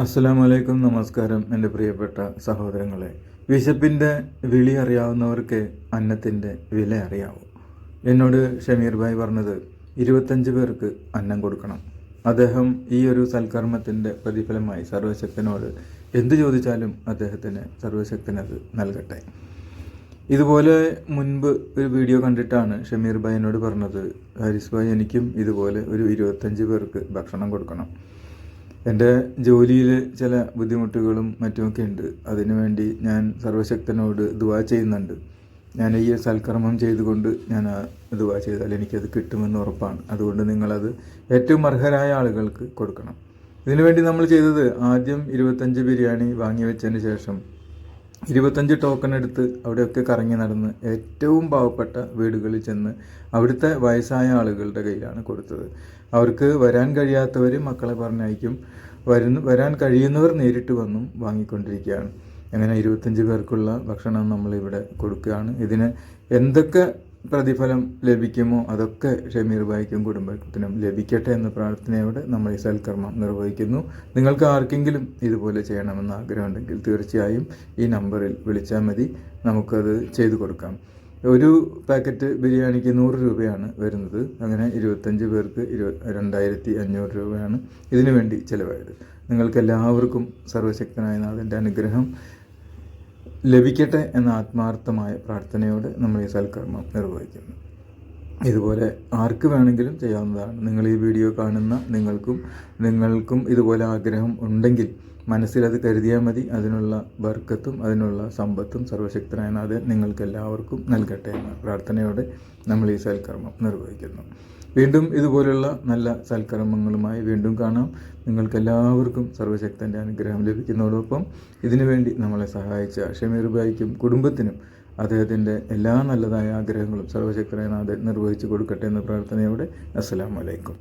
അസ്സലാമലൈക്കും നമസ്കാരം എന്റെ പ്രിയപ്പെട്ട സഹോദരങ്ങളെ. വിശപ്പിന്റെ വിളി അറിയാവുന്നവർക്ക് അന്നത്തിന്റെ വില അറിയാവൂ. എന്നോട് ഷമീർ ഭായ് പറഞ്ഞത് ഇരുപത്തഞ്ച് പേർക്ക് അന്നം കൊടുക്കണം. അദ്ദേഹം ഈ ഒരു സൽക്കർമ്മത്തിന്റെ പ്രതിഫലമായി സർവശക്തനോട് എന്തു ചോദിച്ചാലും അദ്ദേഹത്തിന് സർവശക്തനത് നൽകട്ടെ. ഇതുപോലെ മുൻപ് ഒരു വീഡിയോ കണ്ടിട്ടാണ് ഷമീർ ഭായ് എന്നോട് പറഞ്ഞത് ഹാരിസ് ഭായ് എനിക്കും ഇതുപോലെ ഒരു ഇരുപത്തഞ്ച് പേർക്ക് ഭക്ഷണം കൊടുക്കണം. എന്റെ ജോലിയിൽ ചില ബുദ്ധിമുട്ടുകളും മറ്റുമൊക്കെ ഉണ്ട്. അതിനുവേണ്ടി ഞാൻ സർവശക്തനോട് ദുവാ ചെയ്യുന്നുണ്ട്. ഞാൻ ഈ സൽക്കർമ്മം ചെയ്തുകൊണ്ട് ഞാൻ ദുവാ ചെയ്താൽ എനിക്കത് കിട്ടുമെന്ന് ഉറപ്പാണ്. അതുകൊണ്ട് നിങ്ങളത് ഏറ്റവും അർഹരായ ആളുകൾക്ക് കൊടുക്കണം. ഇതിനുവേണ്ടി നമ്മൾ ചെയ്തത് ആദ്യം ഇരുപത്തഞ്ച് ബിരിയാണി വാങ്ങി വെച്ചതിന് ശേഷം ഇരുപത്തഞ്ച് ടോക്കൺ എടുത്ത് അവിടെയൊക്കെ കറങ്ങി നടന്ന് ഏറ്റവും പാവപ്പെട്ട വീടുകളിൽ ചെന്ന് അവിടുത്തെ വയസ്സായ ആളുകളുടെ കയ്യിലാണ് കൊടുത്തത്. അവർക്ക് വരാൻ കഴിയാത്തവർ മക്കളെ പറഞ്ഞയക്കും. വരുന്ന വരാൻ കഴിയുന്നവർ നേരിട്ട് വന്നും വാങ്ങിക്കൊണ്ടിരിക്കുകയാണ്. അങ്ങനെ ഇരുപത്തഞ്ച് പേർക്കുള്ള ഭക്ഷണം നമ്മളിവിടെ കൊടുക്കുകയാണ്. ഇതിന് എന്തൊക്കെ പ്രതിഫലം ലഭിക്കുമോ? അതൊക്കെ ഷമീർ ഭായിക്കും കുടുംബത്തിനും ലഭിക്കട്ടെ എന്ന പ്രാർത്ഥനയോടെ നമ്മൾ ഈ സൽക്കർമ്മം നിർവഹിക്കുന്നു. നിങ്ങൾക്ക് ആർക്കെങ്കിലും ഇതുപോലെ ചെയ്യണമെന്ന് ആഗ്രഹമുണ്ടെങ്കിൽ തീർച്ചയായും ഈ നമ്പറിൽ വിളിച്ചാൽ മതി. നമുക്കത് ചെയ്തു കൊടുക്കാം. ഒരു പാക്കറ്റ് ബിരിയാണിക്ക് നൂറ് രൂപയാണ് വരുന്നത്. അങ്ങനെ ഇരുപത്തഞ്ച് പേർക്ക് ഇരു രണ്ടായിരത്തി അഞ്ഞൂറ് രൂപയാണ് ഇതിനു വേണ്ടി ചിലവായത്. നിങ്ങൾക്ക് എല്ലാവർക്കും സർവശക്തനായ നാഥന്റെ അനുഗ്രഹം. ലഭിക്കട്ടെ എന്ന ആത്മാർത്ഥമായ പ്രാർത്ഥനയോടെ നമ്മൾ ഈ സൽക്കർമ്മം നിർവഹിക്കുന്നു. ഇതുപോലെ ആർക്ക് വേണമെങ്കിലും ചെയ്യാവുന്നതാണ്. നിങ്ങൾ ഈ വീഡിയോ കാണുന്ന നിങ്ങൾക്കും നിങ്ങൾക്കും ഇതുപോലെ ആഗ്രഹം ഉണ്ടെങ്കിൽ മനസ്സിലത് കരുതിയാൽ മതി. അതിനുള്ള ബർക്കത്തും അതിനുള്ള സമ്പത്തും സർവശക്തനായ നാഥൻ നിങ്ങൾക്ക് എല്ലാവർക്കും നൽകട്ടെ എന്ന പ്രാർത്ഥനയോടെ നമ്മൾ ഈ സൽക്കർമ്മം നിർവഹിക്കുന്നു. വീണ്ടും ഇതുപോലുള്ള നല്ല സൽക്കർമ്മങ്ങളുമായി വീണ്ടും കാണാം. നിങ്ങൾക്ക് എല്ലാവർക്കും സർവശക്തന്റെ അനുഗ്രഹം ലഭിക്കുന്നതോടൊപ്പം ഇതിനുവേണ്ടി നമ്മളെ സഹായിച്ച ഷമീർ ബായിക്കും കുടുംബത്തിനും അദ്ദേഹത്തിന്റെ എല്ലാ നല്ലതായ ആഗ്രഹങ്ങളും സർവശക്തനായ നാഥൻ നിർവഹിച്ചു കൊടുക്കട്ടെ എന്ന പ്രാർത്ഥനയോടെ അസ്സലാമലൈക്കും